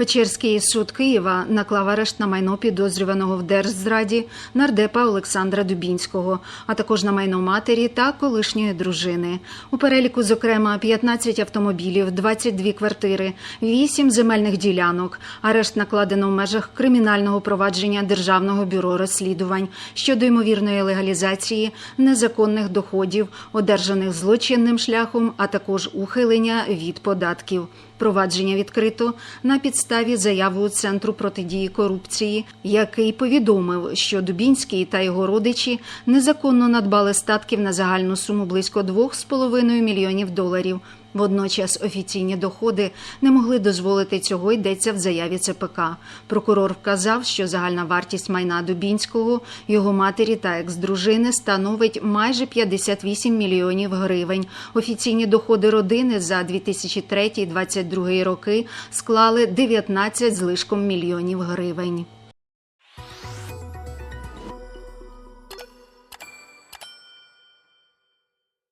Печерський суд Києва наклав арешт на майно підозрюваного в держзраді нардепа Олександра Дубінського, а також на майно матері та колишньої дружини. У переліку, зокрема, 15 автомобілів, 22 квартири, 8 земельних ділянок. Арешт накладено в межах кримінального провадження Державного бюро розслідувань щодо ймовірної легалізації незаконних доходів, одержаних злочинним шляхом, а також ухилення від податків. Провадження відкрито на підставі заяви Центру протидії корупції, який повідомив, що Дубінський та його родичі незаконно надбали статків на загальну суму близько 2,5 мільйонів доларів. Водночас офіційні доходи не могли дозволити цього, йдеться в заяві ЦПК. Прокурор вказав, що загальна вартість майна Дубінського, його матері та екс-дружини становить майже 58 мільйонів гривень. Офіційні доходи родини за 2003-2022 роки склали 19 з лишком мільйонів гривень.